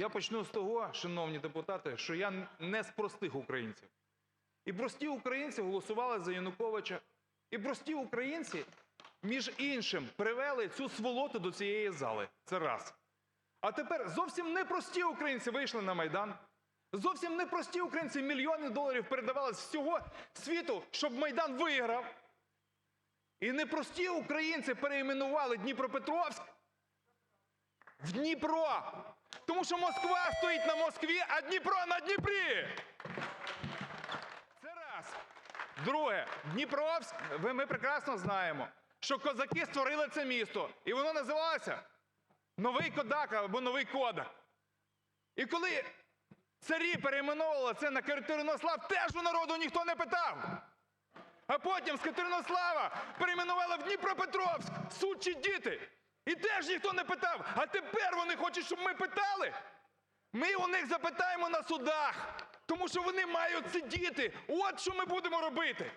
Я почну з того, шановні депутати, що я не з простих українців. І прості українці голосували за Януковича. І прості українці, між іншим, привели цю сволоту до цієї зали. Це раз. А тепер зовсім непрості українці вийшли на Майдан. Зовсім непрості українці мільйони доларів передавали з всього світу, щоб Майдан виграв. І непрості українці перейменували Дніпропетровськ в Дніпро. Тому що Москва стоїть на Москві, а Дніпро на Дніпрі. Це раз. Друге, Дніпровськ, ми прекрасно знаємо, що козаки створили це місто, і воно називалося Новий Кодак або Новий Кодак. І коли царі перейменовували це на Катеринослав, теж у народу ніхто не питав. А потім з Катеринослава перейменували в Дніпропетровськ, сучі діти. І теж ніхто не питав. А тепер вони хочуть, щоб ми питали. Ми у них запитаємо на судах, тому що вони мають сидіти. От що ми будемо робити.